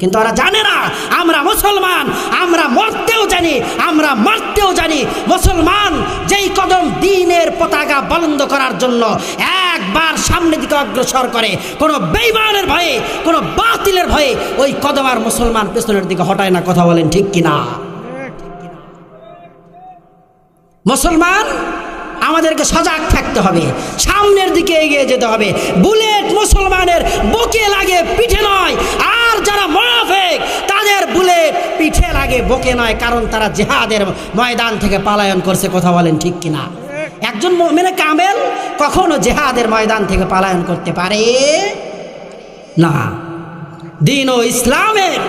কিন্তু ওরা জানে না, আমরা মুসলমান, আমরা মরতেও জানি, আমরা মারতেও জানি। মুসলমান যেই কদম দিনের পতাকা বলন্দ করার জন্য একবার সামনে দিকে অগ্রসর করে, কোনো বেইমানের ভয়ে, কোনো বাতিলের ভয়ে ওই কদম আর মুসলমান পেছনের দিকে হটায় না, কথা বলেন ঠিক কিনা? মুসলমান, আমাদেরকে সজাগ থাকতে হবে, সামনের দিকে এগিয়ে যেতে হবে। বুলেট মুসলমানের বুকে লাগে, পিঠে নয় আর যারা মোনাফেক, তাদের বুলেট পিঠে লাগে, বুকে নয়, কারণ তারা জেহাদের ময়দান থেকে পালায়ন করছে, কথা বলেন ঠিক কিনা? একজন মেনে কামেল কখনো জেহাদের ময়দান থেকে পালায়ন করতে পারে না। দিন ও ইসলামের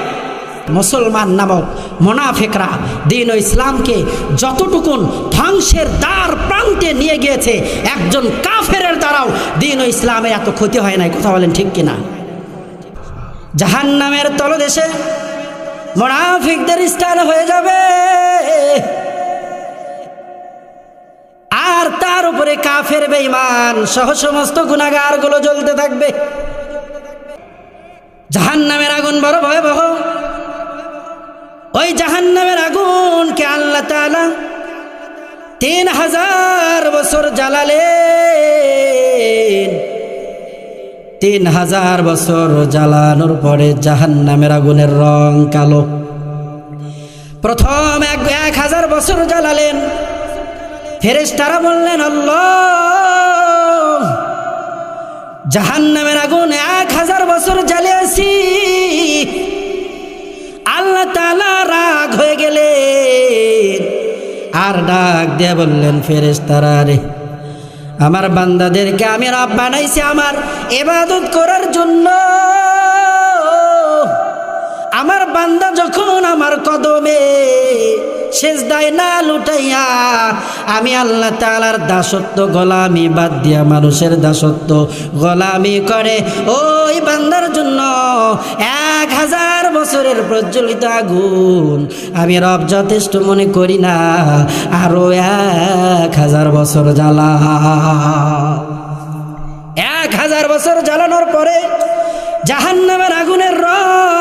মুসলমান নামক মোনাফেকরা দিন ও ইসলামকে যতটুকুন ধ্বংসের দ্বার প্রান্তে নিয়ে গিয়েছে, একজন কাফেরের দ্বারাও দিন ও ইসলামে এত ক্ষতি হয় নাই, কথা বলেন ঠিক কিনা? জাহান নামের তলদেশে মোনাফিকদের স্থান হয়ে যাবে। আর তার উপরে কাফের বেঈমান সহ সমস্ত গুণাগারগুলো জ্বলতে থাকবে। জাহান নামের আগুন বড় ভয়াবহ। ওই জাহান নামের আগুনকে আল্লাহ তাআলা তিন হাজার বছর জ্বালালেন। তিন হাজার বছর জ্বালানোর পরে জাহান নামের আগুনের রং কালো। প্রথম এক এক হাজার বছর জ্বালালেন। ফেরেশতারা বললেন, আল্লাহ! জাহান নামের আগুন এক হাজার বছর জ্বালিয়েছি। আল্লাহ তালা রাগ হয়ে গেলেন। আর ডাক দিয়ে বললেন, ফেরেশতারা রে আমার বান্দাদেরকে আমি রব বানাইছি আমার এবাদত করার জন্য। আমার বান্দা যখন আমার কদমে শেষ দায় না লুটাইয়া আমি আল্লাহ তালার দাসত্ব, গোলামি বাদ দিয়া মানুষের দাসত্ব গোলামি করে। ওই বান্দার জন্য এক হাজার বছরের প্রজ্বলিত আগুন আমি রব যথেষ্ট মনে করি না, আরও এক হাজার বছর জ্বালা। এক হাজার বছর জ্বালানোর পরে জাহান্নামের আগুনের রং লাল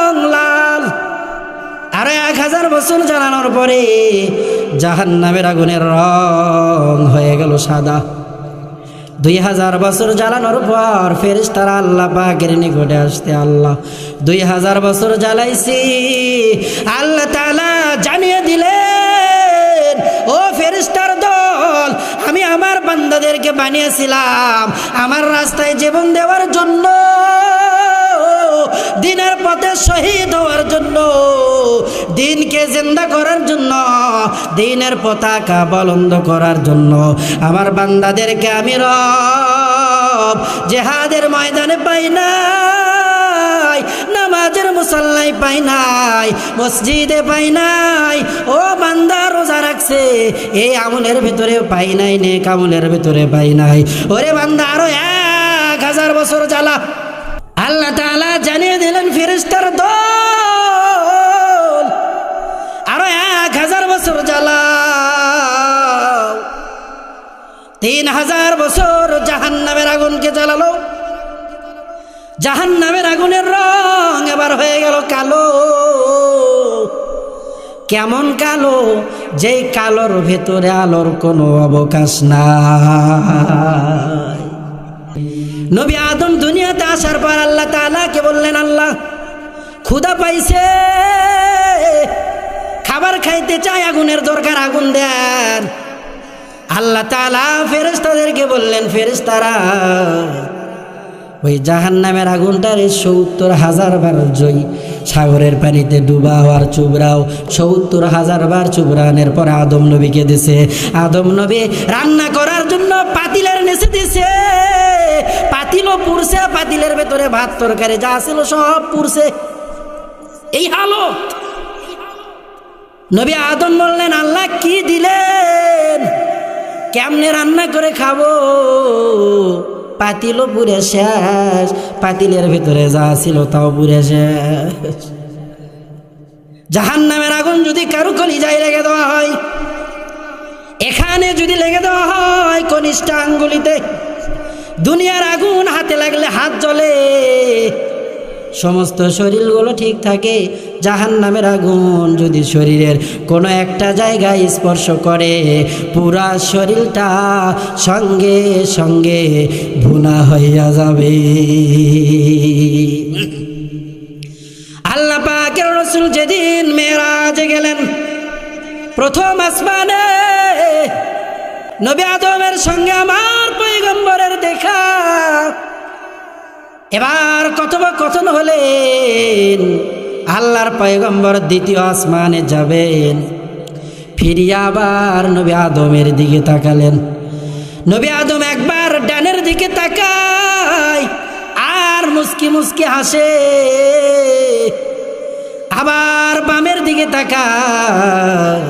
আরও এক হাজার বছর জ্বালানোর পরে জাহান্নামের আগুনের রং হয়ে গেল সাদা। দুই হাজার বছর জ্বালানোর পর ফেরিস তারা আল্লাহ পাকের নিকটে আসতে আল্লাহ। দুই হাজার বছর জ্বালাইছি, আল্লাহ তালা জানিয়ে দিলেন, ও ফেরিস্তার দল, আমি আমার বান্দাদেরকে বানিয়েছিলাম। আমার রাস্তায় জীবন দেওয়ার জন্য দিনের পথে শহীদ হওয়ার জন্য, দিনকে জিন্দা করার জন্য, দিনের পতাকা বলন্দ করার জন্য। আমার বান্দাদেরকে আমি রব, জেহাদের ময়দানে পাই নাই, নামাজের মুসাল্লাই পাই নাই, মসজিদে পাই নাই। ও বান্দা, রোজা রাখছে, এই আমলের ভিতরে পাই নাই নে কামলের ভিতরে পাই নাই। ওরে বান্দা, আরও এক হাজার বছর জ্বালা। আল্লাহ দিলেন ফেরেশতার দল। আরও এক হাজার বছর জ্বালা তিন হাজার বছর জাহান নামের আগুনকে জ্বালালো। জাহান নামের আগুনের রং এবার হয়ে গেল কালো। কেমন কালো? যেই কালোর ভেতরে আলোর কোনো অবকাশ নাই। নবী আদম দুনিয়াতে আসার পর আল্লাহ তাআলাকে বললেন, আল্লাহ ক্ষুধা পাইছে। খাবার খাইতে চাই আগুনের দরকার, আগুন দেন। আল্লাহ তাআলা ফেরেশতাদেরকে বললেন, ফেরেশতারা, ওই জাহান নামের আগুনটারে সত্তর হাজার বার জয়ী সাগরের পানিতে ডুবাও আর চুবরাও সত্তর হাজার বার চুবরানের পর আদম নবীকে দিছে। আদম নবী রান্না করার জন্য পাতিলের নেচে দিছে। পাতিলও পুরছে পাতিলের ভেতরে ভাত তরকারি যা ছিল সব পুরছে এই হালত। নবী আদম বললেন, আল্লাহ কি দিলেন? কেমনে রান্না করে খাব? পাতিলও পুরে শেষ। পাতিলের ভিতরে যা ছিল তাও পুরে শেষ। জাহান নামের আগুন যদি কারও কলিজায় লেগে দেওয়া হয়, এখানে যদি লেগে দেওয়া হয় কনিষ্ঠ আঙ্গুলিতে, দুনিয়ার আগুন হাতে লাগলে হাত জ্বলে। সমস্ত শরীরগুলো ঠিক থাকে। জাহান নামের আগুন যদি শরীরের কোনো একটা জায়গায় স্পর্শ করে, পুরা শরীরটা সঙ্গে সঙ্গে ভুনা হইয়া যাবে। আল্লাহ পাকের রসুল যেদিন মেয়েরাজে গেলেন, প্রথম আসমানে নবী আদমের সঙ্গে আমার পৈগম্বরের দেখা। এবার কথোপকথন হলেন। আল্লাহর পয়গম্বর দ্বিতীয় আসমানে যাবেন। ফিরিয়ে আবার নবী আদমের দিকে তাকালেন। নবী আদম একবার ডানের দিকে তাকায় আর মুস্কি মুস্কি হাসে। আবার বামের দিকে তাকায়।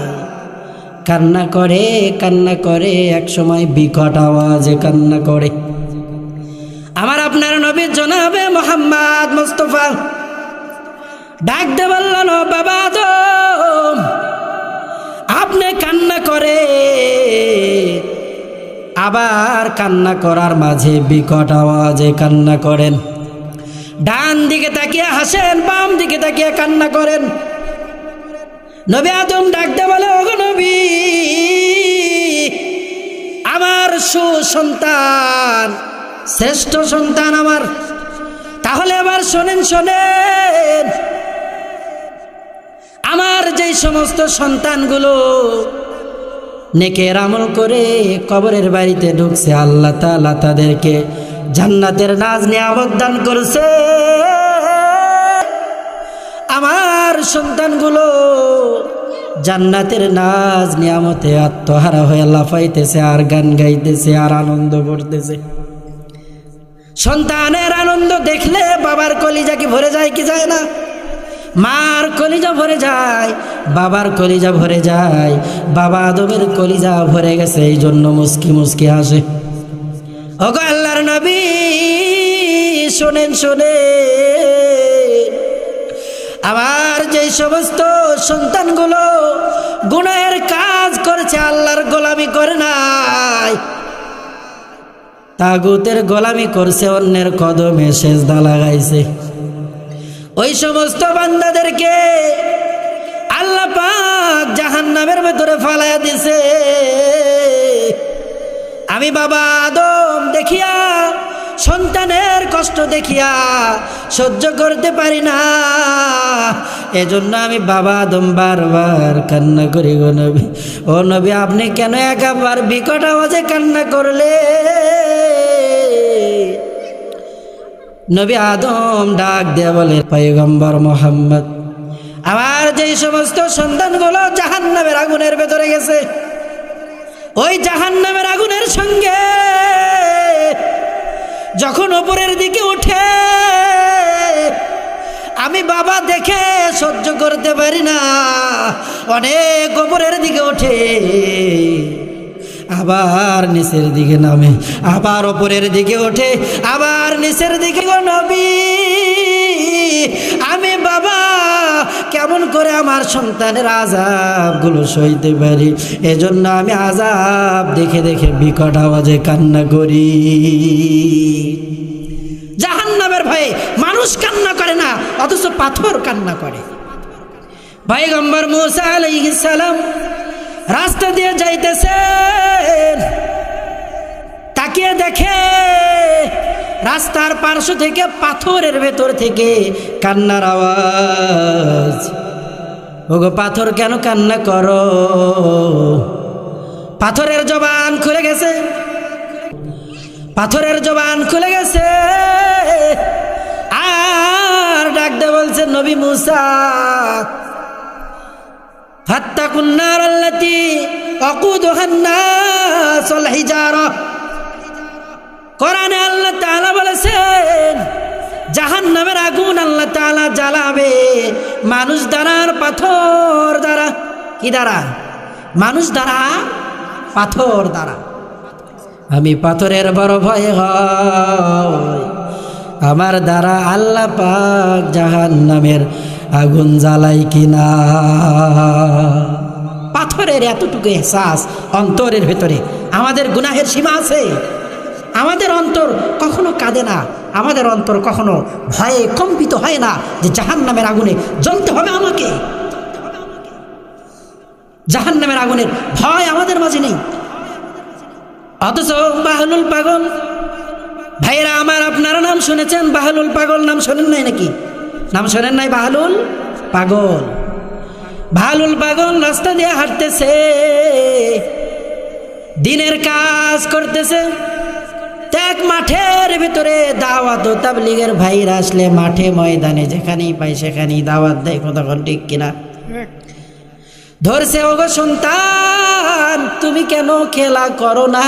কান্না করে কান্না করে, এক সময় বিকট আওয়াজে কান্না করে। আমার আপনার নবী জনাবে মোহাম্মদ মুস্তফা। ডাক দে বললেন বাবা আদম, আপনি কান্না করে আবার কান্না করার মাঝে বিকট আওয়াজে কান্না করেন। ডান দিকে তাকিয়ে হাসেন বাম দিকে তাকিয়ে কান্না করেন। নবী আদম ডাকতে বলে ওগো নবী আমার সুসন্তান শ্রেষ্ঠ সন্তান আমার। তাহলে আবার শোনেন শোনেন। আমার যেই সমস্ত সন্তানগুলো নেকের আমল করে কবরের বাড়িতে ঢুকছে, আল্লাহ তাআলা তাদেরকে জান্নাতের নাজ নিয়ামত দান করছে। আমার সন্তানগুলো জান্নাতের নাজ নিয়ামতে আত্মহারা হয়ে লাফাইতেছে, আর গান গাইতেছে, আর আনন্দ করতেছে। সন্তানের আনন্দ দেখলে বাবার কলিজা কি ভরে যায় কি যায় না? মার কলিজা ভরে যায়, বাবার কলিজা ভরে যায়, বাবা আদমের কলিজা ভরে গেছে এই জন্য মুস্কি মুস্কি আসে ওগো আল্লাহর নবী, শোনেন শোনেন। আবার যেই সমস্ত সন্তানগুলো গুণের কাজ করেছে, আল্লাহর গোলামি করে নাই তাগুতের গোলামি করছে, অন্যের কদমে সেজদা লাগাইছে। ওই সমস্ত বান্দাদেরকে আল্লাহ পাক জাহান্নামের ভেতরে ফালাইয়া দিছে। আমি বাবা আদম দেখিয়া সন্তানের কষ্ট দেখিয়া সহ্য করতে পারি না। এজন্য আমি বাবা আদম বারবার কান্না করি গো নবী। ও নবী, আপনি কেন একাবার বিকট আওয়াজে কান্না করলে? নবী আদম ডাক দেয়া বলে, পয়গম্বর মোহাম্মদ। আমার যেই সমস্ত সন্তানগুলো জাহান্নামের আগুনের ভেতরে গেছে, ওই জাহান্নামের আগুনের সঙ্গে যখন ওপরের দিকে উঠে আমি বাবা দেখে সহ্য করতে পারি না। অনেক ওপরের দিকে ওঠে, আবার নিচের দিকে নামে, আবার ওপরের দিকে ওঠে, আবার নিচের দিকে নবী আমি বাবা কেমন করে আমার সন্তানের আজাবগুলো সইতে পারি? এজন্য আমি আজাব দেখে দেখে বিকট আওয়াজে কান্না করি। জাহান্নামের ভয়ে মানুষ কান্না করে না, অথচ পাথর কান্না করে। পয়গম্বর মুসা আলাইহিস সালাম রাস্তা দিয়ে যাইতেছে তাকিয়ে দেখে রাস্তার পার্শ্ব থেকে পাথরের ভেতর থেকে কান্নার আওয়াজ। ওগো পাথর কেন কান্না করো? পাথরের জবান খুলে গেছে। পাথরের জবান খুলে গেছে। আর ডাকতে বলছে, নবী মুসা হাত্তা কুন্নার আল্লাতি অকুদ হান্না সলহিজারা কোরআনে আল্লাহ তাআলা বলেছেন, জাহান্নামের আগুন আল্লাহ তাআলা জ্বালাবে। মানুষ দ্বারা আর পাথর দ্বারা। কি দ্বারা? মানুষ দ্বারা পাথর দ্বারা। আমি পাথরের বড় ভয় আমার দ্বারা আল্লাহ পাক জাহান্নামের আগুন জ্বালাই কিনা পাথরের এতটুকু এহসাস অন্তরের ভেতরে। আমাদের গুনাহের সীমা আছে। আমাদের অন্তর কখনো কাঁদে না। আমাদের অন্তর কখনো ভয়ে কম্পিত হয় না যে জাহান নামের আগুনে জ্বলতে হবে আমাকে। জাহান নামের আগুনের ভয় আমাদের মাঝে নেই। অথচ বাহলুল পাগল, ভাইয়েরা আমার আপনারা নাম শুনেছেন? বাহলুল পাগল নাম শোনেন নাই নাকি? নাম শোনেন নাই বাহলুল পাগল? বাহলুল পাগল রাস্তা দিয়ে হাঁটতেছে, দিনের কাজ করতেছে। এক মাঠের ভিতরে দাওয়াত ও তাবলিগের ভাইরা আসলে মাঠে ময়দানে যেখানেই পাই সেখানেই দাওয়াত দেয় কতক্ষণ ঠিক কিনা? ধরছে, ওগো সন্তান, তুমি কেন খেলা করো না?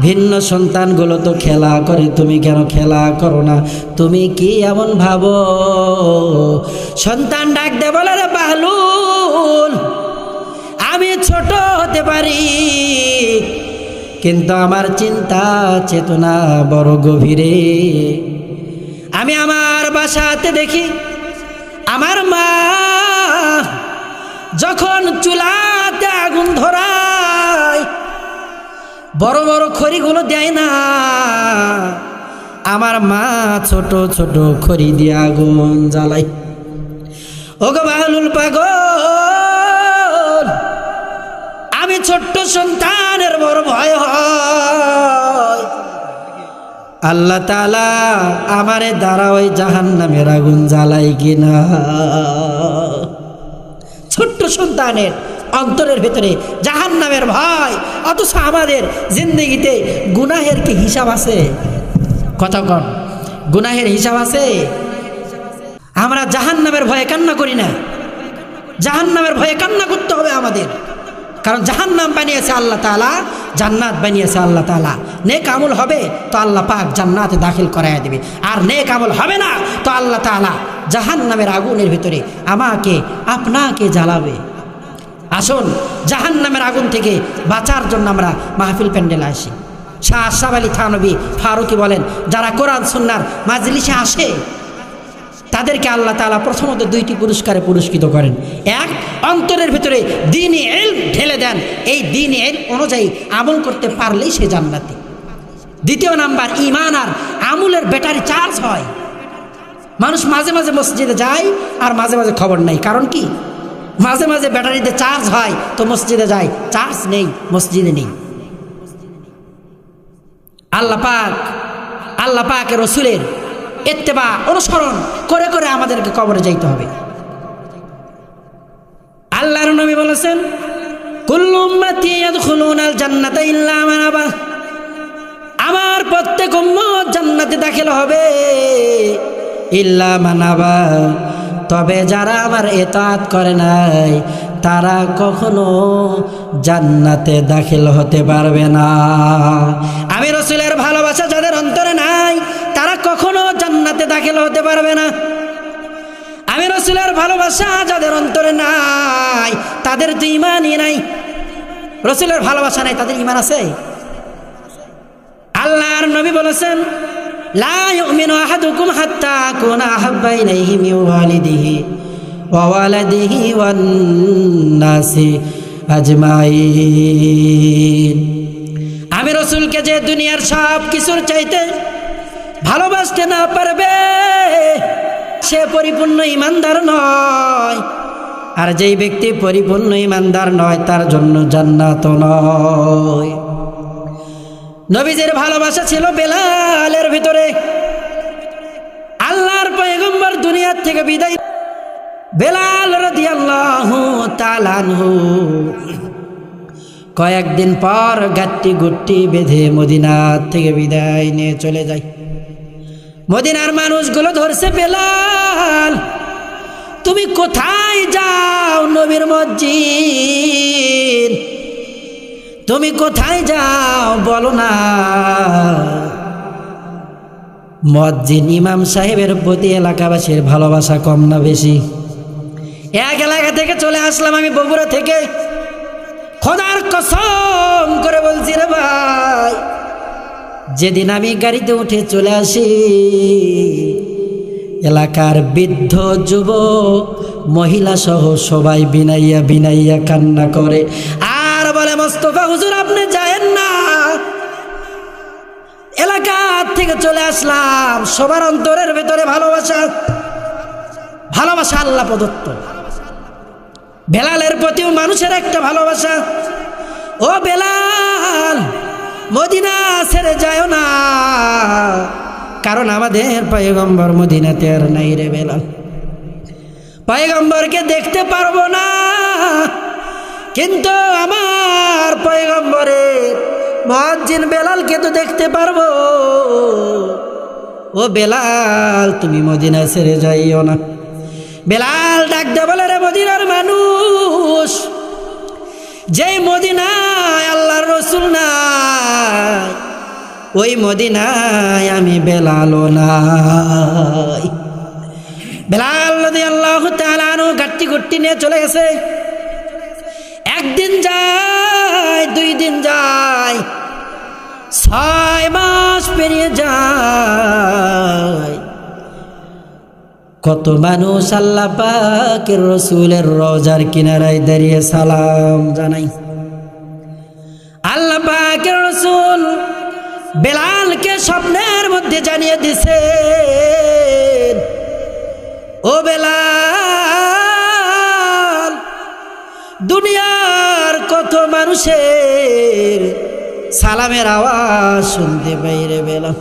ভিন্ন সন্তানগুলো তো খেলা করে, তুমি কেন খেলা করো না? তুমি কি এমন ভাবো? সন্তান ডাক দে বলে রে বাহলুল আমি ছোট হতে পারি কিন্তু আমার চিন্তা, চেতনা বড় গভীরে। আমি আমার বাসাতে দেখি, আমার মা যখন চুলাতে আগুন ধরায়, বড় বড় খড়িগুলো দেয় না, আমার মা ছোট ছোট খড়ি দিয়ে আগুন জ্বালাই ওগো বাহলুল পাগল আমি ছোট্ট সন্তানের বড় ভয় হয়। আল্লাহ তালা আমারে দ্বারা ওই জাহান নামের আগুন জ্বালাই কিনা? ছোট্ট সন্তানের অন্তরের ভেতরে জাহান নামের ভয়, অথচ আমাদের জিন্দগিতে গুনাহের কি হিসাব আছে? কথা কতক্ষণ গুনাহের হিসাব আছে? আমরা জাহান নামের ভয়ে কান্না করি না। জাহান নামের ভয়ে কান্না করতে হবে আমাদের। কারণ জাহান নাম বানিয়েছে আল্লাহ তালা জান্নাত বানিয়েছে আল্লাহ তালা নেক আমল হবে, তো আল্লাহ পাক জান্নাতে দাখিল করাই দেবে। আর নেক আমল হবে না, তো আল্লাহ তালা জাহান নামের আগুনের ভিতরে আমাকে, আপনাকে জ্বালাবে। আসুন জাহান নামের আগুন থেকে বাঁচার জন্য আমরা মাহফিল প্যান্ডেলে আসি। শাহ আশরাফ আলী থানবী ফারুকি বলেন, যারা কোরআন, সুন্নার মাজলিসে আসে তাদেরকে আল্লাহ তালা প্রথমত দুইটি পুরস্কারে পুরস্কৃত করেন। এক, অন্তরের ভিতরে দিন এল ঢেলে দেন। এই দিন এল অনুযায়ী আমল করতে পারলেই সে জান্নাতি। দ্বিতীয় নাম্বার ইমান আর আমুলের ব্যাটারি চার্জ হয়। মানুষ মাঝে মাঝে মসজিদে যায় আর মাঝে মাঝে খবর নেই। কারণ কি? মাঝে মাঝে ব্যাটারিতে চার্জ হয়, তো মসজিদে যায়। চার্জ নেই, মসজিদে নেই। আল্লাহ পাক আল্লাহ পাক রসুলের এত্তেবা, অনুসরণ করে করে আমাদেরকে কবরে যাইতে হবে। আল্লাহর নবী বলেছেন আমার প্রত্যেক জান্নাতে দাখিল হবে ইল্লা মানাবা। তবে যারা আমার এতাত করে নাই, তারা কখনো জান্নাতে দাখিল হতে পারবে না। আমি রসুলের ভালোবাসা যাদের অন্তরে দাখিল হতে পারবে না। আমি রসুলের ভালোবাসা যাদের অন্তরে নাই, তাদের তো ইমানই নাই, রসুলের ভালোবাসা নাই, তাদের ইমান আছে? আল্লাহর নবী বলেছেন আমি রসুলকে যে দুনিয়ার সব কিছুর চাইতে ভালোবাসতে না পারবে, সে পরিপূর্ণ ইমানদার নয়। আর যেই ব্যক্তি পরিপূর্ণ ইমানদার নয়, তার জন্য জান্নাত নয়। নবীজের ভালোবাসা ছিল বেলালের ভিতরে। আল্লাহর পয়গম্বর দুনিয়ার থেকে বিদায় বেলাল রাদিয়াল্লাহু তাআলাহু কয়েকদিন পর গাট্টি গুট্টি বেঁধে মদিনার থেকে বিদায় নিয়ে চলে যায়। মদিনার মানুষগুলো ধরছে বেলাল। তুমি কোথায় যাও নবীর মসজিদ? তুমি কোথায় যাও বলো না। মসজিদ ইমাম সাহেবের প্রতি এলাকাবাসীর ভালোবাসা কম না বেশি। এক এলাকা থেকে চলে আসলাম আমি বগুড়া থেকে। খোদার কসম করে বলছি রে ভাই। যেদিন আমি গাড়িতে উঠে চলে আসি, এলাকার বৃদ্ধ যুবক, মহিলা সহ সবাই বিনাইয়া বিনাইয়া কান্না করে। আর বলে, মোস্তফা হুজুর, আপনি যায়েন না। এলাকা থেকে চলে আসলাম। সবার অন্তরের ভেতরে ভালোবাসা ভালোবাসা আল্লাহ প্রদত্ত। বেলালের প্রতিও মানুষের একটা ভালোবাসা। ও বেলাল মদিনা ছেড়ে যায় না। কারণ আমাদের পয়গম্বর মদিনাতে আর নাই রে বেলাল। পয়গম্বরকে দেখতে পারব না। কিন্তু আমার পয়গম্বরের মহাজিন বেলালকে তো দেখতে পারব। ও বেলাল, তুমি মদিনা ছেড়ে যাইও না। বেলাল ডাক বলে, রে মদিনার মানুষ, যেই মদিনায় আল্লাহর রসুল নাই ওই মদিনায় আমি বেলালও নাই। বেলাল নদী আল্লাহ তালানো গাট্টি গুট্টি নিয়ে চলে গেছে। একদিন যায়, দুই দিন যায়, ছয় মাস পেরিয়ে যায়। কত মানুষ আল্লাহ পাকের রসুলের রোজার কিনারায় দাঁড়িয়ে সালাম জানাই বেলালকে স্বপ্নের মধ্যে জানিয়ে দিছে ও বেলাল, দুনিয়ার কত মানুষের সালামের আওয়াজ শুনতে বাইরে বেলাল।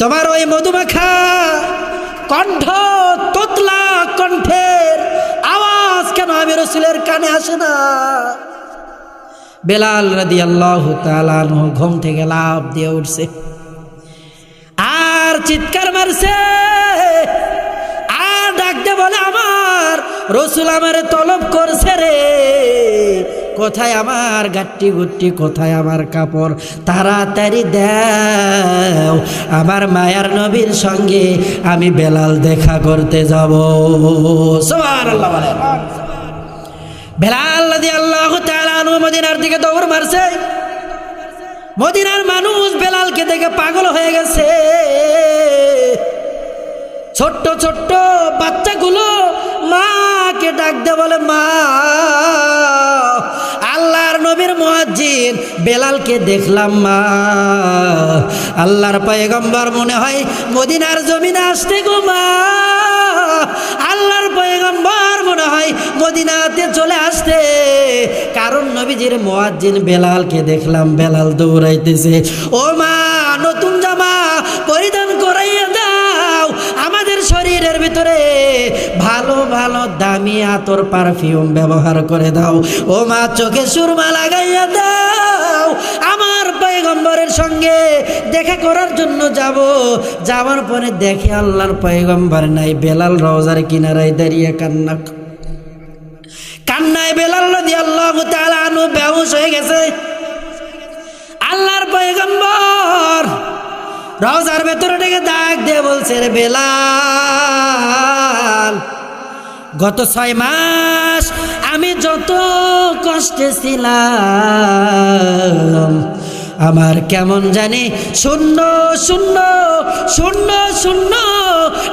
তোমার ওই মধুমাখা কণ্ঠ, তোতলা কণ্ঠের আওয়াজ কেন আমি রসুলের কানে আসে না? বেলাল রাদি আল্লাহ তালানহ ঘুম থেকে লাভ দিয়ে উঠছে। আর চিৎকার মারছে। আর ডাকতে বলে, আমার রসুল আমারে তলব করছে রে। কোথায় আমার গাট্টি গুট্টি, কোথায় আমার কাপড়? তাড়াতাড়ি দেও, আমার মায়ার নবীর সঙ্গে আমি বেলাল দেখা করতে যাব। সুবহানাল্লাহ বলেন বেলাল আল্লাহ মদিনার দিকে দৌড় মারছে। মদিনার মানুষ বেলালকে দেখে পাগল হয়ে গেছে। ছোট্ট ছোট্ট বাচ্চাগুলো মাকে ডাক দে বলে, মা, আল্লাহর নবীর মুয়াজ্জিন, বেলালকে দেখলাম, মা। আল্লাহর পয়গম্বর মনে হয় মদিনার জমিনে আসতে গো, মা। আল্লাহর পয়গম্বর মনে হয় মদিনাতে চলে আসতে কারণ নবীজির মুয়াজ্জিন বেলালকে দেখলাম বেলাল দৌড়াইতেছে। ও মা, নতুন জামা পরিধান করাইয়া দাও। আমাদের শরীরের ভিতরে ভালো ভালো, দামি আতর পারফিউম ব্যবহার করে দাও। ও মা, চোখে সুরমা লাগাইয়া দাও। পয়গম্বরের সঙ্গে দেখা করার জন্য যাব। যাওয়ার পরে দেখে আল্লাহর পয়গম্বর নাই, বেলাল রওজার কিনারায় দাঁড়িয়ে কান্না কান্নায় বেলাল নদী আল্লাহ আনু বেহুশ হয়ে গেছে। আল্লাহর পয়গম্বর রওজার ভেতরে ডেকে ডাক দিয়ে বলছে, রে বেলাল, গত ছয় মাস আমি যত কষ্টে ছিলাম আমার কেমন জানি শূন্য শূন্য শূন্য শূন্য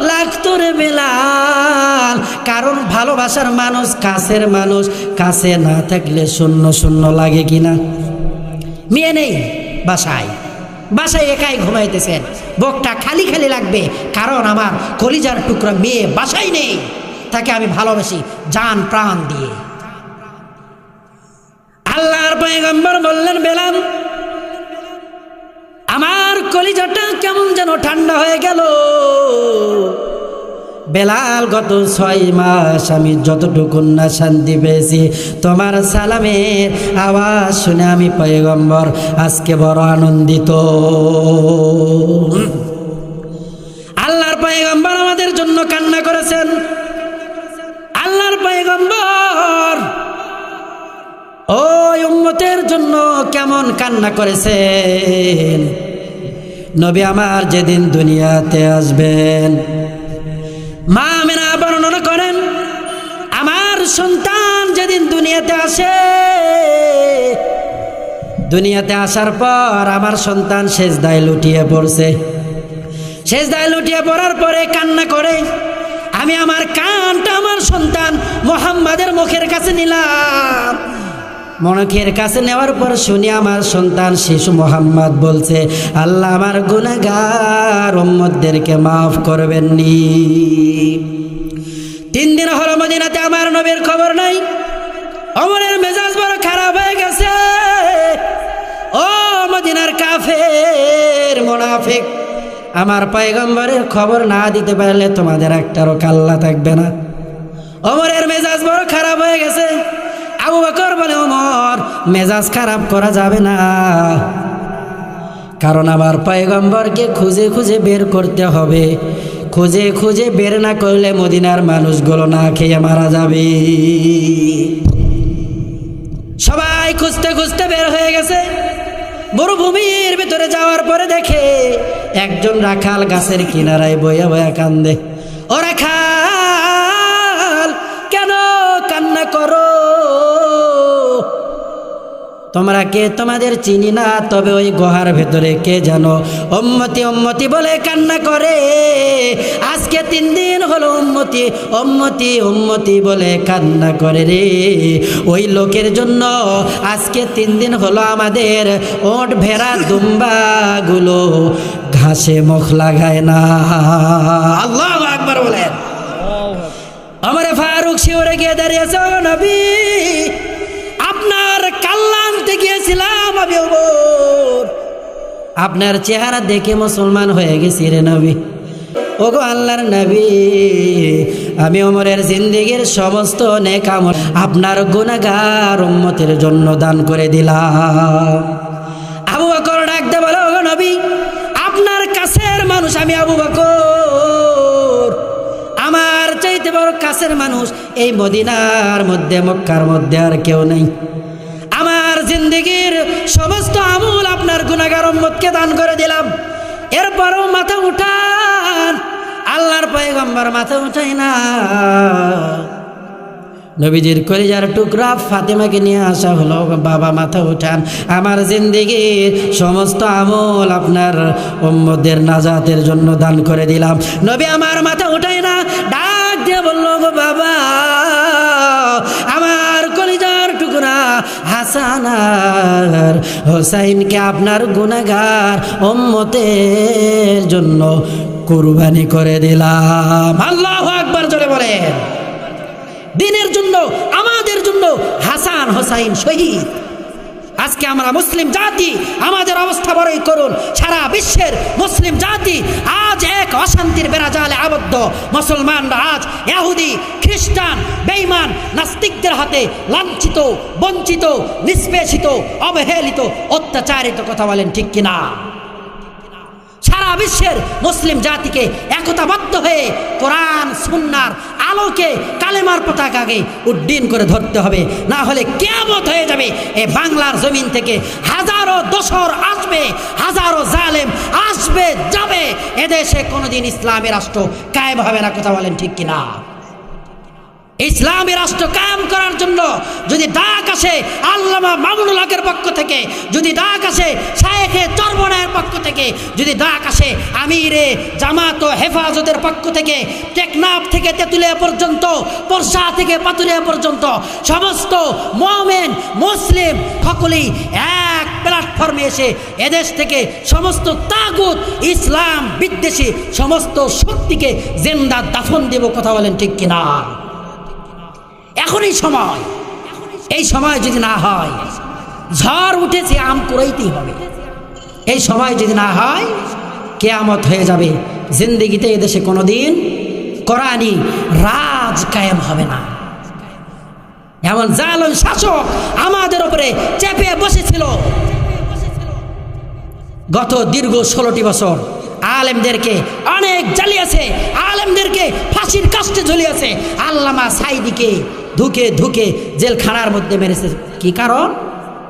লাগতো রে বেলাল। কারণ ভালোবাসার মানুষ কাছের মানুষ, কাছে না থাকলে শূন্য শূন্য লাগে কিনা? মেয়ে নেই বাসায়। বাসায় একাই ঘুমাইতেছেন। বুকটা খালি খালি লাগবে, কারণ আমার কলিজার টুকরা মেয়ে বাসায় নেই। তাকে আমি ভালোবাসি জান প্রাণ দিয়ে। আল্লাহর পয়গম্বর বললেন, বেলাল আমার কলিজাটা কেমন যেন ঠান্ডা হয়ে গেল। বেলাল, গত ছয় মাস আমি যতটুকু না শান্তি পেয়েছি, তোমার সালামের আওয়াজ শুনে আমি পয়গম্বর আজকে বড় আনন্দিত। আল্লাহর পয়গম্বর আমাদের জন্য কান্না করেছেন। আল্লাহর পয়গম্বর ওই উম্মতের জন্য কেমন কান্না করেছেন? নবী আমার যেদিন দুনিয়াতে আসবেন, মা মেনা বর্ণনা করেন, আমার সন্তান যেদিন দুনিয়াতে আসে, দুনিয়াতে আসার পর আমার সন্তান শেষ দায় লুটিয়ে পড়ছে। শেষ দায় লুটিয়ে পড়ার পরে কান্না করে, আমি আমার কানটা আমার সন্তান মোহাম্মদের মুখের কাছে নিলাম। মনকের কাছে নেওয়ার পর শুনি আমার সন্তান শিশু মোহাম্মদ বলছে, আল্লাহ আমার গুনাগার উম্মতদেরকে মাফ করবেন নি। তিন দিন হলো মদিনাতে আমার নবীর খবর নাই। অমরের মেজাজ বড় খারাপ হয়ে গেছে। ও মদিনার কাফের, মোনাফিক, আমার পায়গম্বরের খবর না দিতে পারলে তোমাদের একটারও কাল্লা থাকবে না। অমরের মেজাজ বড় খারাপ হয়ে গেছে। আবু বকর বলে, ওমর, মেজাজ খারাপ করা যাবে না। কারণ আমার পয়গম্বরকে খুঁজে খুঁজে বের করতে হবে। খুঁজে খুঁজে বের না করলে মদিনার মানুষগুলো না খেয়ে মারা যাবে। সবাই খুঁজতে খুঁজতে বের হয়ে গেছে। মরুভূমির ভিতরে যাওয়ার পরে দেখে একজন রাখাল গাছের কিনারায় বইয়া বয়া কান্দে। ও রাখাল! তোমরা কে তোমাদের চিনি না? তবে ওই গুহার ভেতরে কে জানো অম্মতি অম্মতি বলে কান্না করে। আজকে তিন দিন হলো উম্মতি অম্মতি উম্মতি বলে কান্না করে রে। ওই লোকের জন্য আজকে তিন দিন হলো আমাদের ওট ভেড়া দুম্বাগুলো ঘাসে মুখ লাগায় না। আল্লাহ আকবার বলেন। আমার ফারুক শিওরে গিয়ে দাঁড়িয়েছে নবী। গিয়েছিলাম আমি আপনার চেহারা দেখে মুসলমান হয়ে গেছি রে নবী। ওগো আল্লাহর নবী, আমি ওমরের জিন্দিগির সমস্ত নেক আমল আপনার গুনাহগার উম্মতের জন্য দান করে দিলাম। আবু বকর ডাকতে বলো, ওগো নবী, আপনার কাছের মানুষ আমি আবু বকর। আমার চাইতে বড় কাছের মানুষ এই মদিনার মধ্যে, মক্কার মধ্যে আর কেউ নেই। জিন্দগির সমস্ত আমূল আপনার গুণাগার উম্মতকে দান করে দিলাম। এরপরও মাথা উঠান। আল্লাহর পয়গম্বর মাথা উঠাই না। নবীজির কলিজার টুকরা ফাতেমাকে নিয়ে আসা হলো, বাবা মাথা উঠান। আমার জিন্দিগির সমস্ত আমল আপনার উম্মদের নাজাতের জন্য দান করে দিলাম। নবী আমার মাথা উঠাই না। ডাক দিয়ে বলল, গো বাবা, আমার টুকরা হাসান আর হোসাইনকে আপনার গুনাগার ওম্মতের জন্য কুরবানি করে দিলাম। আল্লাহ একবার জোরে বলেন। দিনের জন্য, আমাদের জন্য হাসান হোসাইন শহীদ। আজকে আমরা মুসলিম জাতি, আমাদের অবস্থা বড়ই করুন সারা বিশ্বের মুসলিম জাতি আজ এক অশান্তির বেড়াজালে আবদ্ধ। মুসলমানরা আজ ইহুদি খ্রিস্টান বেইমান নাস্তিকদের হাতে লাঞ্ছিত, বঞ্চিত, নিষ্পেষিত, অবহেলিত, অত্যাচারিত কথা বলেন ঠিক কিনা? সারা বিশ্বের মুসলিম জাতিকে একতাবদ্ধ হয়ে কোরআন, সুন্নার আলোকে কালেমার পতাকাকে উড্ডীন করে ধরতে হবে। না হলে কেমত হয়ে যাবে। এ বাংলার জমিন থেকে হাজারো দশর আসবে, হাজারো জালেম আসবে, যাবে। এদেশে কোনোদিন ইসলামী রাষ্ট্র কায়েম হবে না, কথা বলেন ঠিক কিনা? ইসলামী রাষ্ট্র কায়েম করার জন্য যদি ডাক আসে, আল্লামা মামুনুল হকের পক্ষ থেকে, যদি ডাক আসে, শায়েখে চর্বনায়ের পক্ষ থেকে, যদি ডাক আসে, আমিরে জামাত ও হেফাজতের পক্ষ থেকে, টেকনাফ থেকে তেঁতুলিয়া পর্যন্ত, পরশা থেকে পাতুলিয়া পর্যন্ত, সমস্ত মোমেন, মুসলিম সকলেই এক প্ল্যাটফর্মে এসে এদেশ থেকে সমস্ত তাগুত, ইসলাম বিদ্বেষী সমস্ত শক্তিকে জেন্দা দাফন দেব, কথা বলেন ঠিক কিনা? এখনই সময়। এই সময় যদি না হয়, ঝড় উঠেছে, আম কুড়াইতেই হবে। এই সময় যদি না হয়, কেয়ামত হয়ে যাবে। জিন্দিগিতে এদেশে কোনোদিন কোরআনি রাজ কায়েম হবে না। এমন জালন শাসক আমাদের উপরে চেপে বসেছিল। গত দীর্ঘ ষোলোটি বছর আলেমদেরকে অনেক জ্বালিয়েছে, আলেমদেরকে ফাঁসির কাষ্টে ঝুলিয়েছে। আল্লামা সাইদিকে ধুকে ধুকে জেলখানার মধ্যে মেরেছে। কি কারণ?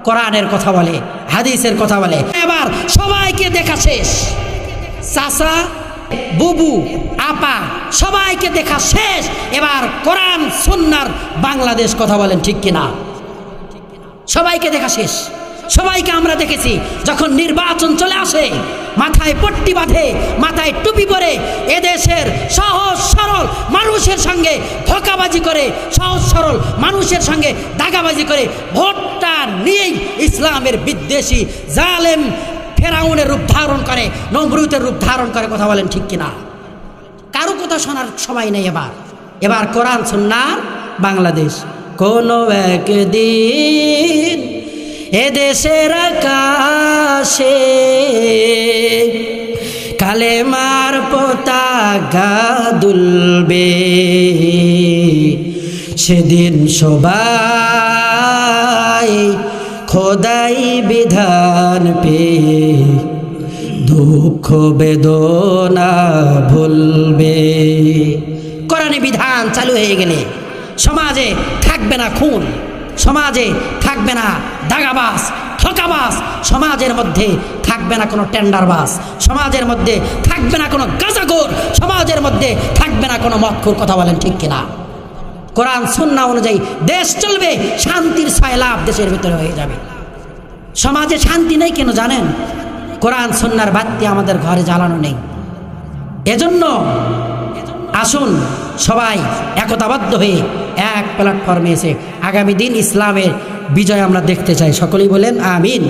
কোরআনের কথা বলে, হাদিসের কথা বলে। এবার সবাইকে দেখা শেষ। চাচা, বুবু, আপা, সবাইকে দেখা শেষ। এবার কোরআন সন্ন্যার বাংলাদেশ কথা বলেন ঠিক কিনা? সবাইকে দেখা শেষ। সবাইকে আমরা দেখেছি, যখন নির্বাচন চলে আসে, মাথায় পট্টি বাঁধে, মাথায় টুপি পরে এদেশের সহজ সরল মানুষের সঙ্গে ধোকাবাজি করে, সহজ সরল মানুষের সঙ্গে দাগাবাজি করে, ভোটটা নিয়েই ইসলামের বিদ্বেষী জালেম ফেরাউনের রূপ ধারণ করে নমরুতের রূপ ধারণ করে, কথা বলেন ঠিক কিনা? কারও কথা শোনার সময় নেই এবার। এবার কোরআন সুন্নার বাংলাদেশ। কোনো একদিন এদেশের আকাশে কালেমার পতাকা দুলবে। সেদিন সবাই খোদাই বিধান পেয়ে দুঃখ বেদনা ভুলবে। কোরআনে বিধান চালু হয়ে গেলে সমাজে থাকবে না খুন। সমাজে থাকবে না দাগাবাস, ঠকাবাস। সমাজের মধ্যে থাকবে না কোনো টেন্ডারবাস। সমাজের মধ্যে থাকবে না কোনো গাজাগোর সমাজের মধ্যে থাকবে না কোনো মৎখুর কথা বলেন ঠিক কিনা? কোরআন, সুন্না অনুযায়ী দেশ চলবে, শান্তির ছয় লাভ দেশের ভিতরে হয়ে যাবে। সমাজে শান্তি নেই কেন জানেন? কোরআন সন্ন্যার বাত্তি আমাদের ঘরে জ্বালানো নেই। এজন্য আসুন সবাই একতাবদ্ধ হয়ে এক প্ল্যাটফর্মে এসে আগামী দিন ইসলামের বিজয় আমরা দেখতে চাই। সকলেই বলেন আমিন।